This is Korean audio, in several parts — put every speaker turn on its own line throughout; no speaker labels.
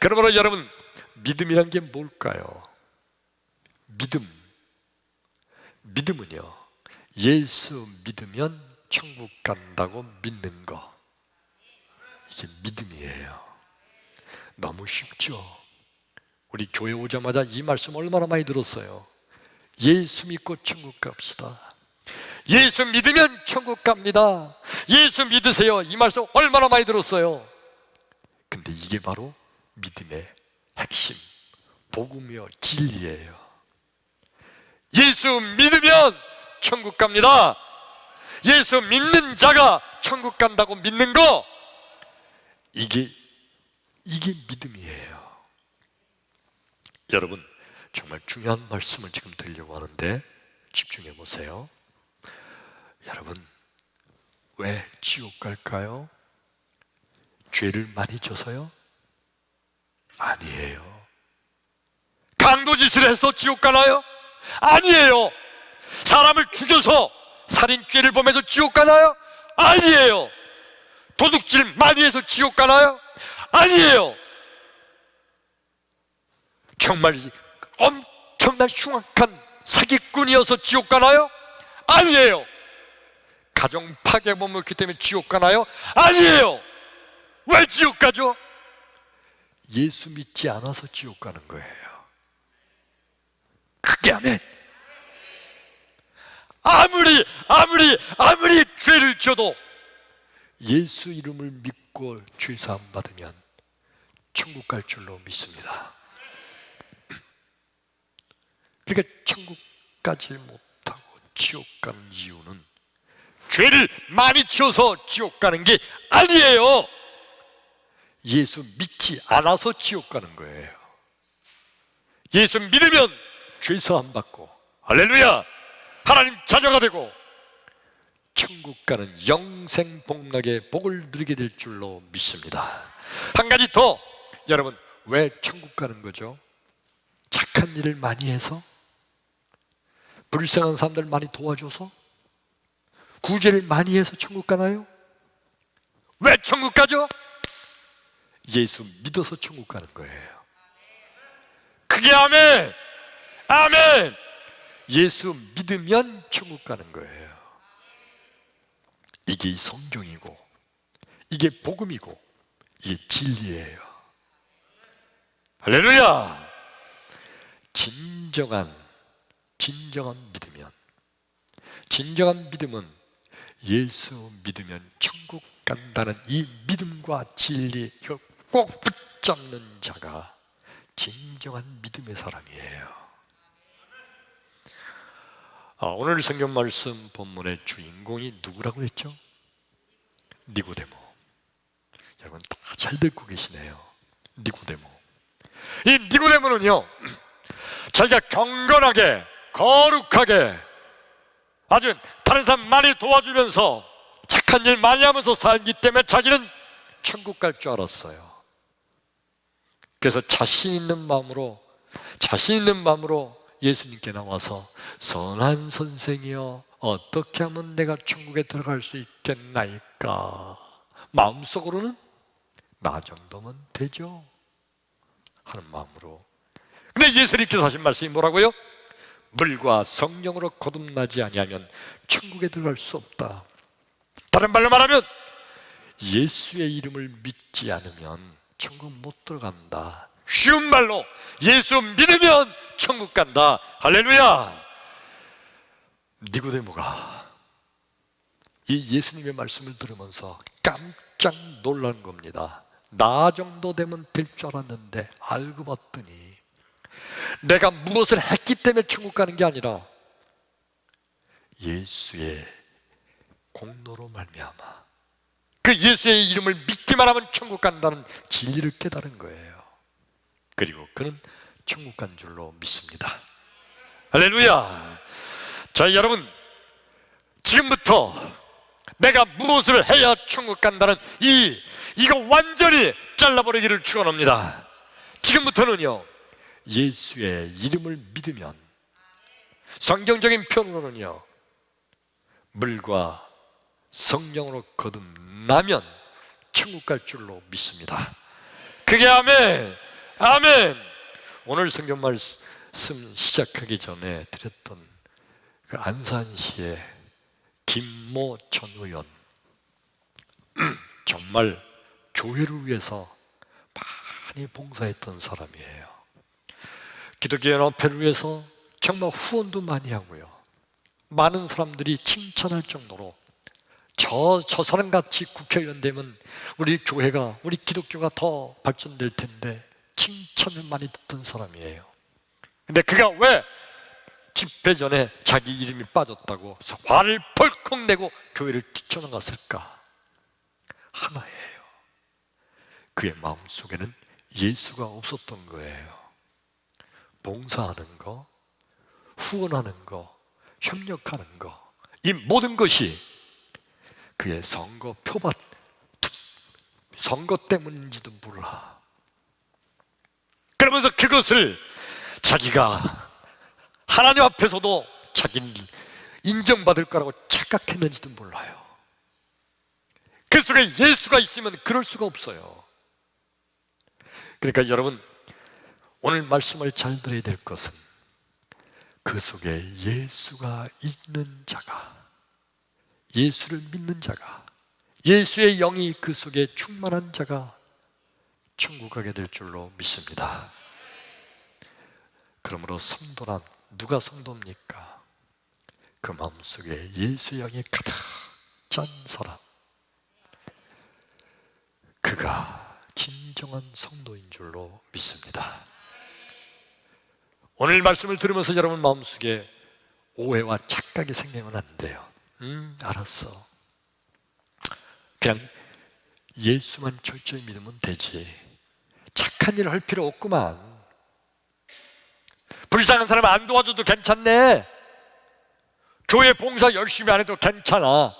그러므로 여러분 믿음이란 게 뭘까요? 믿음. 믿음은요 예수 믿으면 천국 간다고 믿는 거. 이게 믿음이에요. 너무 쉽죠? 우리 교회 오자마자 이 말씀 얼마나 많이 들었어요? 예수 믿고 천국 갑시다. 예수 믿으면 천국 갑니다. 예수 믿으세요. 이 말씀 얼마나 많이 들었어요? 근데 이게 바로 믿음의 핵심 복음이요 진리예요 예수 믿으면 천국 갑니다 예수 믿는 자가 천국 간다고 믿는 거 이게 이게 믿음이에요 여러분 정말 중요한 말씀을 지금 드리려고 하는데 집중해 보세요 여러분 왜 지옥 갈까요? 죄를 많이 져서요? 아니에요 강도 짓을 해서 지옥 가나요? 아니에요 사람을 죽여서 살인죄를 범해서 지옥 가나요? 아니에요 도둑질 많이 해서 지옥 가나요? 아니에요 정말 엄청난 흉악한 사기꾼이어서 지옥 가나요? 아니에요 가정 파괴범을 했기 때문에 지옥 가나요? 아니에요 왜 지옥 가죠? 예수 믿지 않아서 지옥 가는 거예요 크게 하면 아무리 아무리 아무리 죄를 져도 예수 이름을 믿고 죄 사함 받으면 천국 갈 줄로 믿습니다. 그러니까 천국 가지 못하고 지옥 가는 이유는 죄를 많이 지어서 지옥 가는 게 아니에요. 예수 믿지 않아서 지옥 가는 거예요. 예수 믿으면 죄 사함 받고 할렐루야. 하나님 자녀가 되고 천국 가는 영생 복락의 복을 누리게 될 줄로 믿습니다. 한 가지 더 여러분 왜 천국 가는 거죠? 착한 일을 많이 해서 불쌍한 사람들 많이 도와줘서 구제를 많이 해서 천국 가나요? 왜 천국 가죠? 예수 믿어서 천국 가는 거예요. 그게 아멘. 아멘. 예수 믿으면 천국 가는 거예요. 이게 성경이고, 이게 복음이고, 이게 진리예요. 할렐루야! 진정한, 진정한 믿으면, 진정한 믿음은 예수 믿으면 천국 간다는 이 믿음과 진리, 꼭 붙잡는 자가 진정한 믿음의 사람이에요. 아, 오늘 성경 말씀 본문의 주인공이 누구라고 했죠? 니고데모. 여러분 다 잘 듣고 계시네요. 니고데모. 이 니고데모는요, 자기가 경건하게, 거룩하게, 아주 다른 사람 많이 도와주면서 착한 일 많이 하면서 살기 때문에 자기는 천국 갈 줄 알았어요. 그래서 자신 있는 마음으로, 자신 있는 마음으로 예수님께 나와서 선한 선생이여 어떻게 하면 내가 천국에 들어갈 수 있겠나이까? 마음속으로는 나 정도면 되죠. 하는 마음으로. 근데 예수님께서 하신 말씀이 뭐라고요? 물과 성령으로 거듭나지 아니하면 천국에 들어갈 수 없다. 다른 말로 말하면 예수의 이름을 믿지 않으면 천국 못 들어간다 쉬운 말로 예수 믿으면 천국 간다. 할렐루야. 니고데모가 이 예수님의 말씀을 들으면서 깜짝 놀란 겁니다. 나 정도 되면 될 줄 알았는데 알고 봤더니 내가 무엇을 했기 때문에 천국 가는 게 아니라 예수의 공로로 말미암아 그 예수의 이름을 믿기만 하면 천국 간다는 진리를 깨달은 거예요. 그리고 그는 천국 간 줄로 믿습니다. 할렐루야. 자, 여러분, 지금부터 내가 무엇을 해야 천국 간다는 이, 이거 완전히 잘라버리기를 축원합니다. 지금부터는요, 예수의 이름을 믿으면, 성경적인 표현으로는요, 물과 성령으로 거듭나면 천국 갈 줄로 믿습니다. 그게 아멘. 아멘. 오늘 성경 말씀 시작하기 전에 드렸던 그 안산시의 김모 전 의원 정말 교회를 위해서 많이 봉사했던 사람이에요. 기독교 연합회를 위해서 정말 후원도 많이 하고요. 많은 사람들이 칭찬할 정도로 저, 저 사람 같이 국회의원 되면 우리 교회가, 우리 기독교가 더 발전될 텐데 칭찬을 많이 듣던 사람이에요. 근데 그가 왜 집회 전에 자기 이름이 빠졌다고 화를 벌컥 내고 교회를 뛰쳐나갔을까? 하나예요. 그의 마음 속에는 예수가 없었던 거예요. 봉사하는 거, 후원하는 거, 협력하는 거, 이 모든 것이 그의 선거 표밭, 선거 때문인지도 몰라. 그러면서 그것을 자기가 하나님 앞에서도 자기는 인정받을 거라고 착각했는지도 몰라요. 그 속에 예수가 있으면 그럴 수가 없어요. 그러니까 여러분, 오늘 말씀을 잘 들어야 될 것은 그 속에 예수가 있는 자가, 예수를 믿는 자가, 예수의 영이 그 속에 충만한 자가 천국 가게 될 줄로 믿습니다. 그러므로 성도란 누가 성도입니까? 그 마음속에 예수의 영이 가득 찬 사람. 그가 진정한 성도인 줄로 믿습니다. 오늘 말씀을 들으면서 여러분 마음속에 오해와 착각이 생기면 안 돼요. 음, 알았어. 그냥 예수만 철저히 믿으면 되지. 착한 일을 할 필요 없구만. 불쌍한 사람 안 도와줘도 괜찮네. 교회 봉사 열심히 안 해도 괜찮아.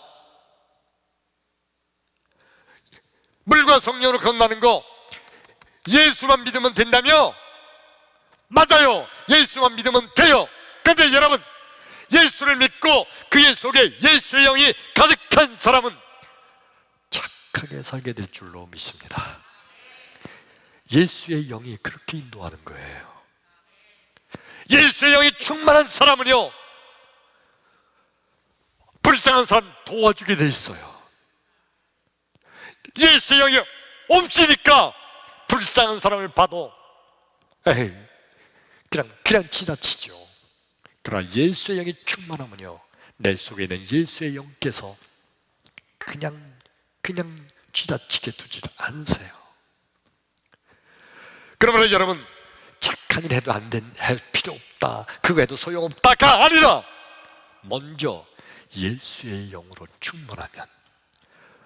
물과 성령으로 건너는 거 예수만 믿으면 된다며? 맞아요. 예수만 믿으면 돼요. 근데 여러분, 예수를 믿고 그의 속에 예수의 영이 가득한 사람은 착하게 살게 될 줄로 믿습니다. 예수의 영이 그렇게 인도하는 거예요. 예수의 영이 충만한 사람은요, 불쌍한 사람 도와주게 돼 있어요. 예수의 영이 없으니까 불쌍한 사람을 봐도, 에이, 그냥, 그냥 지나치죠. 그러나 예수의 영이 충만하면요, 내 속에 있는 예수의 영께서 그냥, 그냥 지나치게 두지 않으세요. 그러면 여러분, 착한 일 해도 안 된, 할 필요 없다. 그거 해도 소용없다가 아니라, 먼저 예수의 영으로 충만하면,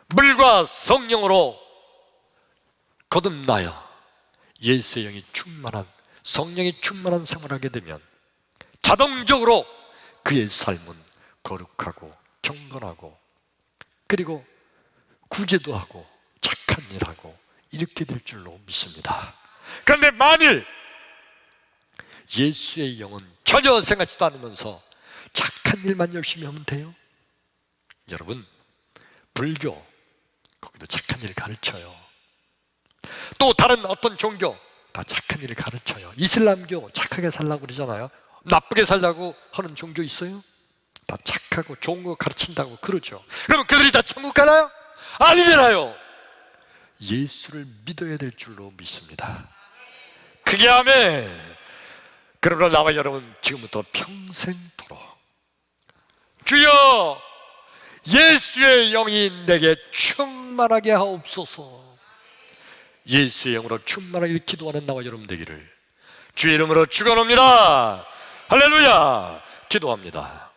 물과 성령으로 거듭나야 예수의 영이 충만한, 성령이 충만한 생활하게 되면, 자동적으로 그의 삶은 거룩하고 경건하고, 그리고 구제도 하고, 착한 일하고, 이렇게 될 줄로 믿습니다. 그런데 만일 예수의 영은 전혀 생각지도 않으면서 착한 일만 열심히 하면 돼요? 여러분, 불교, 거기도 착한 일을 가르쳐요. 또 다른 어떤 종교, 다 착한 일을 가르쳐요. 이슬람교, 착하게 살라고 그러잖아요. 나쁘게 살라고 하는 종교 있어요? 다 착하고 좋은 거 가르친다고 그러죠. 그러면 그들이 다 천국 가나요? 아니잖아요. 예수를 믿어야 될 줄로 믿습니다. 그게 아멘. 그러므로 나와 여러분 지금부터 평생토록 주여 예수의 영이 내게 충만하게 하옵소서 예수의 영으로 충만하게 기도하는 나와 여러분 되기를 주의 이름으로 축원합니다 할렐루야. 기도합니다